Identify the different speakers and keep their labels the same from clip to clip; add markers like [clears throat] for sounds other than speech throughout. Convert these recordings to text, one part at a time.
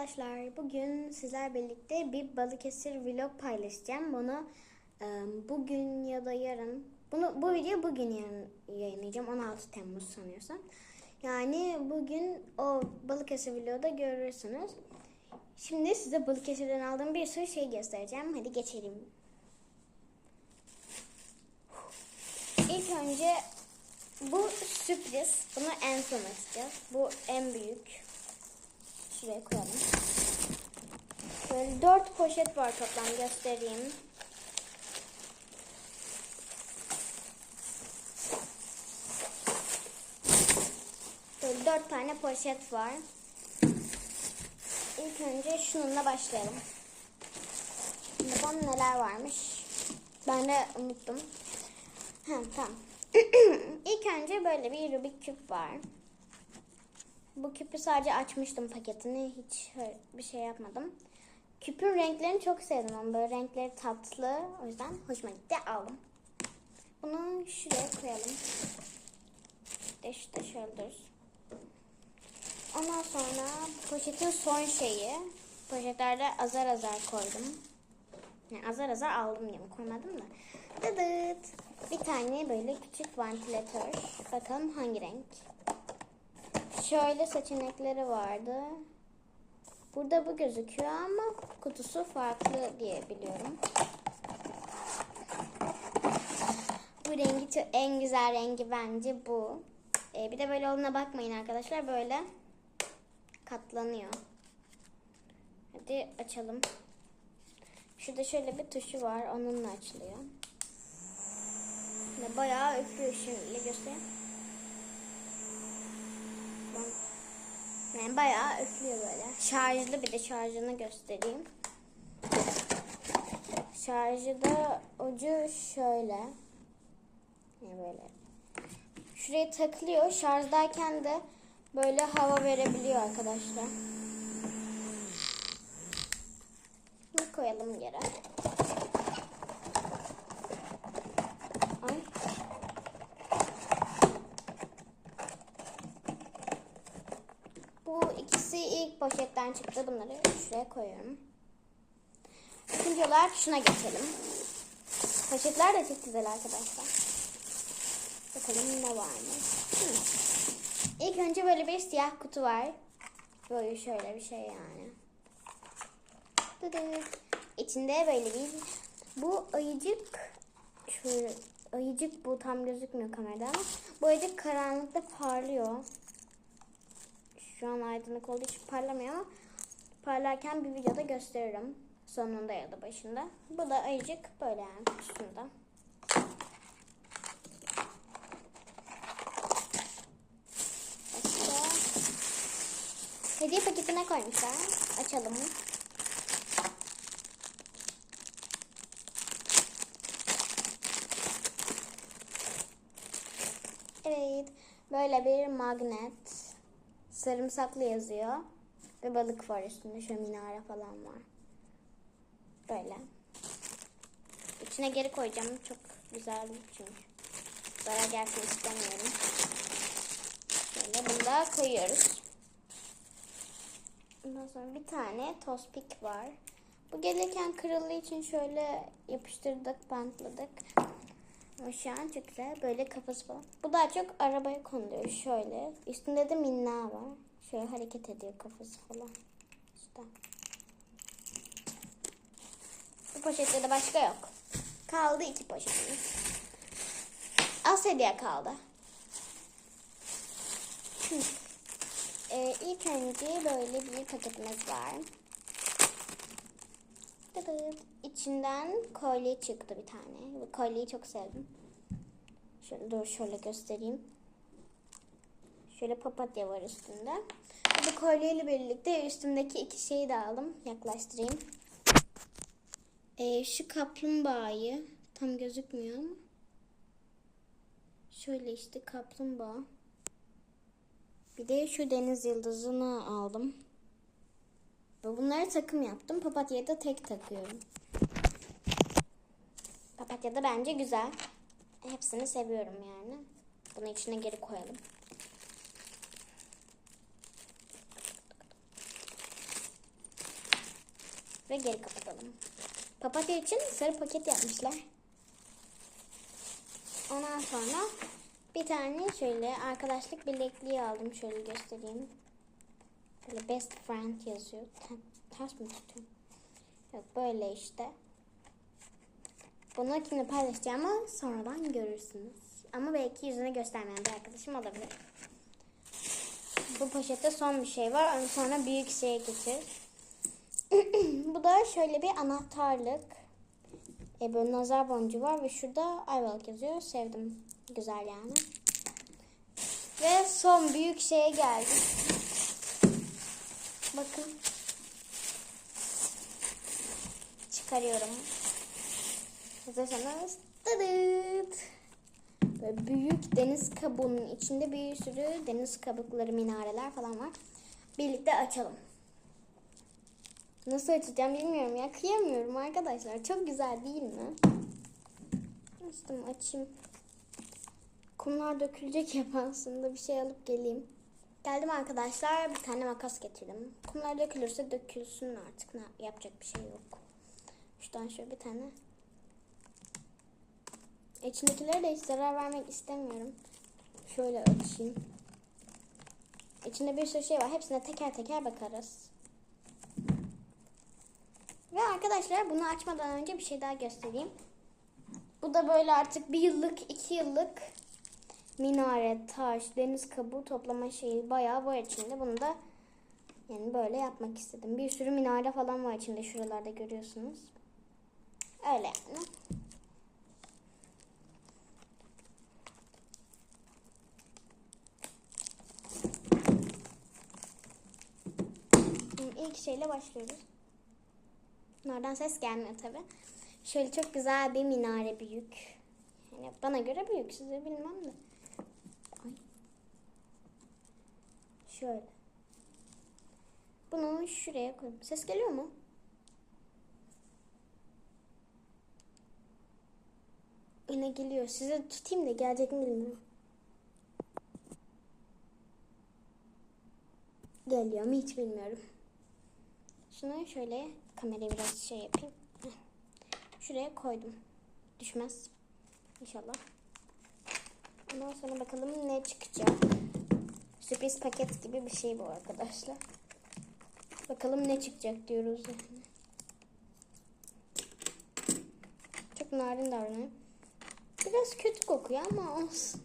Speaker 1: arkadaşlar. Bugün sizler birlikte bir Balıkesir vlog paylaşacağım. Bunu e, bugün ya da yarın, bunu bu videoyu bugün yarın yayınlayacağım. 16 Temmuz sanıyorsam. Yani bugün o Balıkesir vlogu da görürsünüz. Şimdi size Balıkesir'den aldığım bir sürü şey göstereceğim. Hadi geçelim. İlk önce bu sürpriz. Bunu en son açacağız. Bu en büyük. Şuraya koyalım. Böyle dört poşet var toplam göstereyim. Böyle dört tane poşet var. İlk önce şununla başlayalım. Bunun neler varmış? Ben de unuttum. Ha, tamam. [clears throat] İlk önce böyle bir Rubik küp var. Bu küpü sadece açmıştım paketini. Hiç bir şey yapmadım. Küpün renklerini çok sevdim ama böyle renkleri tatlı. O yüzden hoşuma gitti aldım. Bunu şuraya koyalım. İşte şurada şöyle. Ondan sonra poşetin son şeyi. Poşetlerde azar azar koydum. Yani azar azar aldım diye koymadım da. Dıdıt. Bir tane böyle küçük vantilatör. Bakalım hangi renk. Şöyle seçenekleri vardı. Burada bu gözüküyor ama kutusu farklı diye biliyorum. Bu rengi en güzel rengi bence bu. Ee, bir de böyle olduğuna bakmayın arkadaşlar. Böyle katlanıyor. Hadi açalım. Şurada şöyle bir tuşu var. Onunla açılıyor. Bayağı üflüyor şimdi göstereyim. Yani bayağı üflüyor böyle. Şarjlı bir de şarjını göstereyim. Şarjı da ucu şöyle. Yani böyle. Şuraya takılıyor. Şarjdayken de böyle hava verebiliyor arkadaşlar. Bunu koyalım yere. Ay. Bu ikisi ilk poşetten çıktı. Bunları şuraya koyuyorum. İkinci olarak şuna geçelim. Poşetler de çok güzel arkadaşlar. Bakalım ne varmış. Hı. İlk önce böyle bir siyah kutu var. Böyle şöyle bir şey yani. Dıdı. İçinde böyle bir bu ayıcık şöyle ayıcık bu tam gözükmüyor kamerada ama bu ayıcık karanlıkta parlıyor. Şu an aydınlık olduğu için parlamıyor ama parlarken bir videoda gösteririm. Sonunda ya da başında. Bu da ayıcık böyle yani kutusunda. Hediye paketine koymuşlar. Açalım. Evet. Böyle bir magnet. Sarımsaklı yazıyor. Ve balık var üstünde. Şöyle minare falan var. Böyle. İçine geri koyacağım. Çok güzel çünkü. Zarar gelsin istemiyorum. Şöyle bunu da koyuyoruz. Ondan sonra bir tane tospik var. Bu gelirken kırıldığı için şöyle yapıştırdık, bantladık. Şu an çok güzel. Böyle kafası falan. Bu daha çok arabaya konuluyor. Şöyle. Üstünde de minna var. Şöyle hareket ediyor kafası falan. İşte. Bu poşette de başka yok. Kaldı iki poşetimiz. Az hediye kaldı. Ee, ilk önce böyle bir paketimiz var. Dıdıt. İçinden kolye çıktı bir tane. Bu kolyeyi çok sevdim. Şöyle dur şöyle göstereyim. Şöyle papatya var üstünde. Bu kolyeyle birlikte üstümdeki iki şeyi de aldım. Yaklaştırayım. Ee, şu kaplumbağayı tam gözükmüyor ama. Şöyle işte kaplumbağa. Bir de şu deniz yıldızını aldım. Bunları takım yaptım. Papatya'yı da tek takıyorum. Papatya da bence güzel. Hepsini seviyorum yani. Bunu içine geri koyalım. Ve geri kapatalım. Papatya için sarı paket yapmışlar. Ondan sonra bir tane şöyle arkadaşlık bilekliği aldım. Şöyle göstereyim. Böyle best friend yazıyor. Te- Ters mi tutuyorum? Yok böyle işte. Bunu kimle paylaşacağımı sonradan görürsünüz. Ama belki yüzüne göstermeyen bir arkadaşım olabilir. Bu poşette son bir şey var. Sonra büyük şeye geçir. [clears throat] Bu da şöyle bir anahtarlık. E böyle nazar boncuğu var ve şurada Ayvalık yazıyor. Sevdim. Güzel yani. Ve son büyük şeye geldik. Bakın. Çıkarıyorum. Hazırsanız. Dıdıt. Böyle büyük deniz kabuğunun içinde bir sürü deniz kabukları, minareler falan var. Birlikte açalım. Nasıl açacağım bilmiyorum ya. Kıyamıyorum arkadaşlar. Çok güzel değil mi? Açtım açayım. Kumlar dökülecek ben aslında bir şey alıp geleyim. Geldim arkadaşlar. Bir tane makas getirdim. Kumlar dökülürse dökülsün artık. Ne yapacak bir şey yok. Şuradan şöyle bir tane. İçindekilere de hiç zarar vermek istemiyorum. Şöyle açayım. İçinde bir sürü şey var. Hepsine teker teker bakarız. Ve arkadaşlar bunu açmadan önce bir şey daha göstereyim. Bu da böyle artık bir yıllık, iki yıllık minare, taş, deniz kabuğu toplama şeyi bayağı var içinde. Bunu da yani böyle yapmak istedim. Bir sürü minare falan var içinde şuralarda görüyorsunuz. Öyle yani. İlk şeyle başlıyoruz. Bunlardan ses gelmiyor tabi. Şöyle çok güzel bir minare büyük. Yani bana göre büyük size bilmem de. Şöyle. Bunu şuraya koyayım. Ses geliyor mu? Yine geliyor. Size tutayım da gelecek mi bilmiyorum. Geliyor mu hiç bilmiyorum. Şunu şöyle kamerayı biraz şey yapayım. Şuraya koydum. Düşmez. İnşallah. Ondan sonra bakalım ne çıkacak. Sürpriz paket gibi bir şey bu arkadaşlar. Bakalım ne çıkacak diyoruz. Çok narin davranıyor. Biraz kötü kokuyor ama olsun.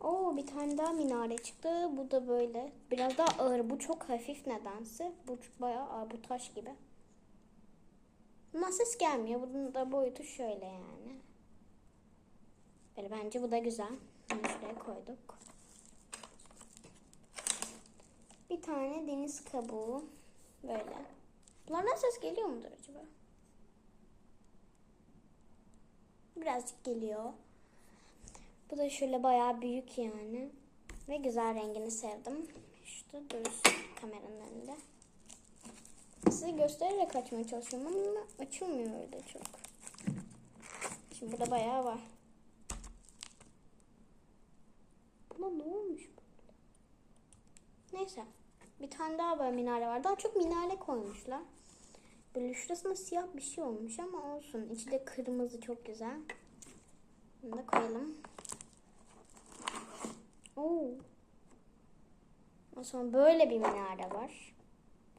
Speaker 1: Oo bir tane daha minare çıktı. Bu da böyle. Biraz daha ağır. Bu çok hafif nedense. Bu bayağı ağır. Bu taş gibi. Ama ses gelmiyor. Bunun da boyutu şöyle yani. Böyle bence bu da güzel. Bunu şuraya koyduk. Bir tane deniz kabuğu. Böyle. Bunlardan ses geliyor mudur acaba? Birazcık geliyor. Bu da şöyle bayağı büyük yani. Ve güzel rengini sevdim. Şurada dursun kameranın önünde. Size göstererek açmaya çalışıyorum ama açılmıyor öyle çok. Şimdi burada bayağı var. Buna ne olmuş böyle? Neyse. Bir tane daha böyle minare var. Daha çok minare koymuşlar. Böyle şurasında siyah bir şey olmuş ama olsun. İçi de kırmızı çok güzel. Bunu da koyalım. Oo. O sonra böyle bir minare var.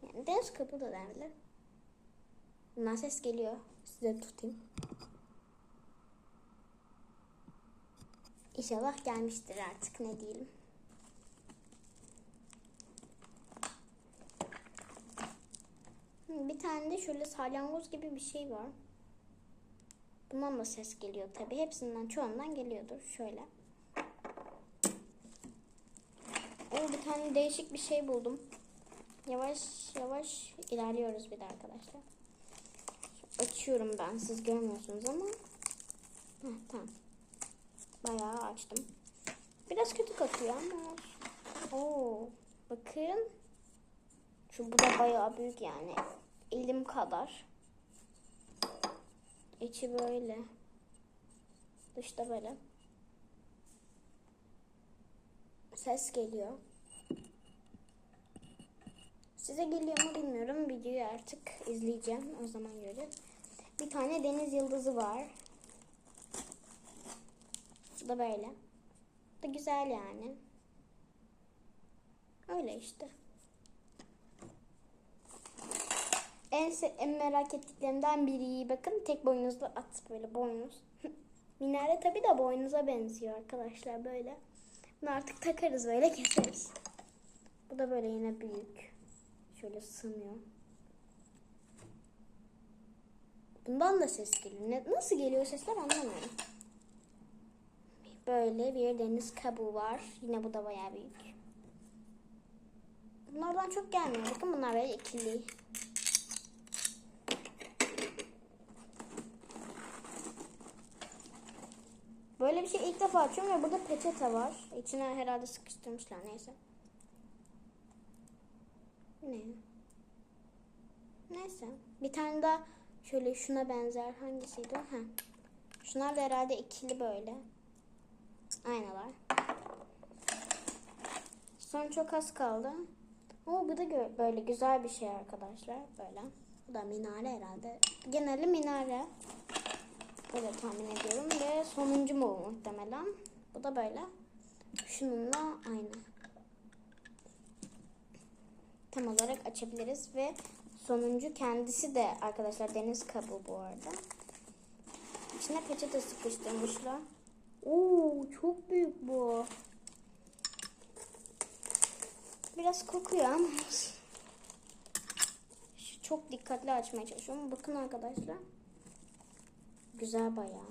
Speaker 1: Yani deniz kapı da denilir. Bundan ses geliyor. Size tutayım. İnşallah gelmiştir artık ne diyelim. Bir tane de şöyle salyangoz gibi bir şey var. Bundan da ses geliyor tabi. Hepsinden çoğundan geliyordur. Şöyle. O bir tane değişik bir şey buldum. Yavaş yavaş ilerliyoruz bir de arkadaşlar. Açıyorum ben. Siz görmüyorsunuz ama. Heh, tamam. Bayağı açtım. Biraz kötü kokuyor ama. Oo, bakın. Şu bu da bayağı büyük yani. Elim kadar. İçi böyle. Dışta böyle. Ses geliyor. Size geliyor mu bilmiyorum. Videoyu artık izleyeceğim. O zaman göreceğiz. Bir tane deniz yıldızı var. Da böyle. Da güzel yani. Öyle işte. En, en merak ettiklerimden biri bakın tek boynuzlu at böyle boynuz. [laughs] Minare tabi de boynuza benziyor arkadaşlar böyle. Bunu artık takarız böyle keseriz. Bu da böyle yine büyük. Şöyle sığmıyor. Bundan da ses geliyor. Ne- nasıl geliyor sesler anlamıyorum. Böyle bir deniz kabuğu var. Yine bu da bayağı büyük. Bunlardan çok gelmiyor. Bakın bunlar böyle ikili. Böyle bir şey ilk defa açıyorum ve burada peçete var. İçine herhalde sıkıştırmışlar neyse. Ne? Neyse. Bir tane daha şöyle şuna benzer hangisiydi? Ha. Şunlar da herhalde ikili böyle. Aynalar. Son çok az kaldı. Ama bu da böyle güzel bir şey arkadaşlar. Böyle. Bu da minare herhalde. Geneli minare. Böyle tahmin ediyorum. Ve sonuncu mu muhtemelen. Bu da böyle. Şununla aynı. Tam olarak açabiliriz ve sonuncu kendisi de arkadaşlar deniz kabuğu bu arada. İçine peçete sıkıştırmışlar. Oo çok büyük bu. Biraz kokuyor ama çok dikkatli açmaya çalışıyorum. Bakın arkadaşlar. Güzel bayağı.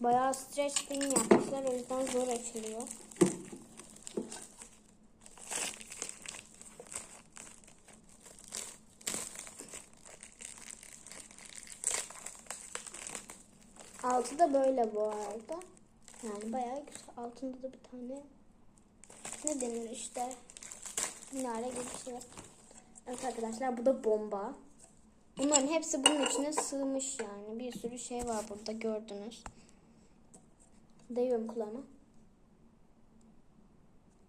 Speaker 1: Bayağı stretch film yapmışlar. O yüzden zor açılıyor. Altı da böyle bu arada. Yani bayağı güzel. Altında da bir tane ne denir işte minare gibi bir şey var. Evet arkadaşlar bu da bomba. Bunların hepsi bunun içine sığmış yani. Bir sürü şey var burada gördünüz. Dayıyorum kulağıma.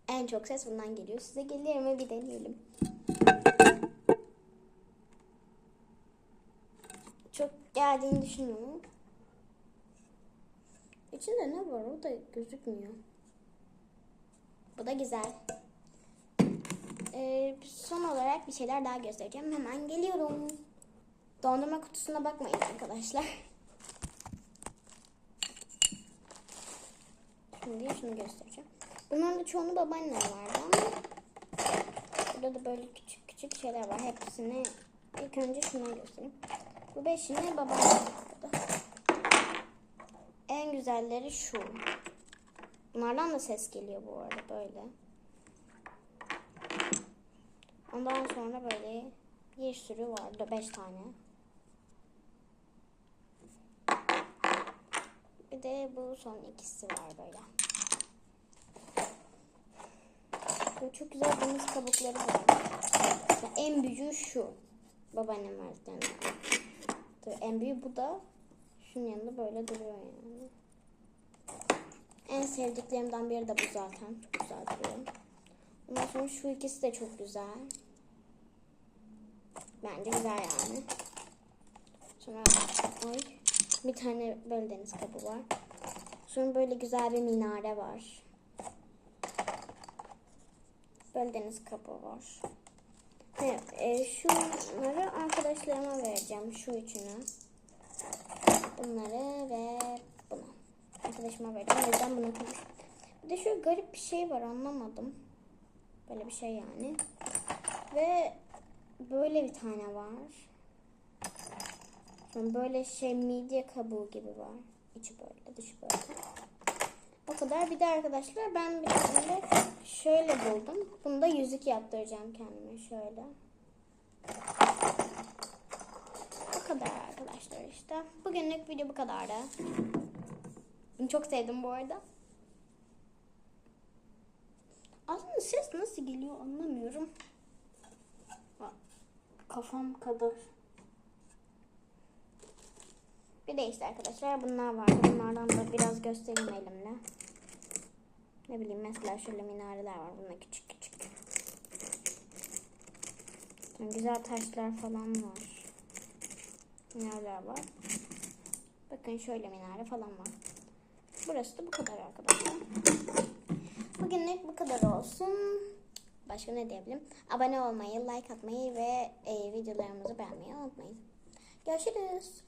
Speaker 1: En çok ses bundan geliyor. Size geliyor mu bir deneyelim. Çok geldiğini düşünüyorum. İçinde ne var o da gözükmüyor. Bu da güzel. Ee, son olarak bir şeyler daha göstereceğim. Hemen geliyorum. Dondurma kutusuna bakmayın arkadaşlar. Şimdi şunu göstereceğim. Bunların da çoğunu babaannem vardı ama burada da böyle küçük küçük şeyler var. Hepsini ilk önce şunu göstereyim. Bu beşini babaannem güzelleri şu. Bunlardan da ses geliyor bu arada böyle. Ondan sonra böyle bir sürü vardı. Beş tane. Bir de bu son ikisi var böyle. Böyle çok güzel deniz kabukları var. Mesela en büyüğü şu. Babaannem verdiklerinden. Tabii en büyüğü bu da. Şunun yanında böyle duruyor yani. En sevdiklerimden biri de bu zaten. Çok güzel duruyor. Ondan sonra şu ikisi de çok güzel. Bence güzel yani. Sonra ay, bir tane böyle deniz kabı var. Sonra böyle güzel bir minare var. Böyle deniz kabı var. Evet, e, şunları arkadaşlarıma vereceğim. Şu üçünü. Bunları ve. Arkadaşıma vereceğim. O yüzden bunu koyayım. Bir de şöyle garip bir şey var anlamadım. Böyle bir şey yani. Ve böyle bir tane var. Sonra böyle şey midye kabuğu gibi var. İçi böyle, dışı böyle. O kadar. Bir de arkadaşlar ben bir tane şöyle buldum. Bunu da yüzük yaptıracağım kendime şöyle. Bu kadar arkadaşlar işte. Bugünlük video bu kadardı. Bunu çok sevdim bu arada. Aslında ses nasıl geliyor anlamıyorum. Kafam kadar. Bir de işte arkadaşlar bunlar vardı. Bunlardan da biraz göstereyim elimle. Ne bileyim mesela şöyle minareler var. Bunlar küçük küçük. Güzel taşlar falan var. Minareler var. Bakın şöyle minare falan var. Burası da bu kadar arkadaşlar. Bugünlük bu kadar olsun. Başka ne diyebilirim? Abone olmayı, like atmayı ve e, videolarımızı beğenmeyi unutmayın. Görüşürüz.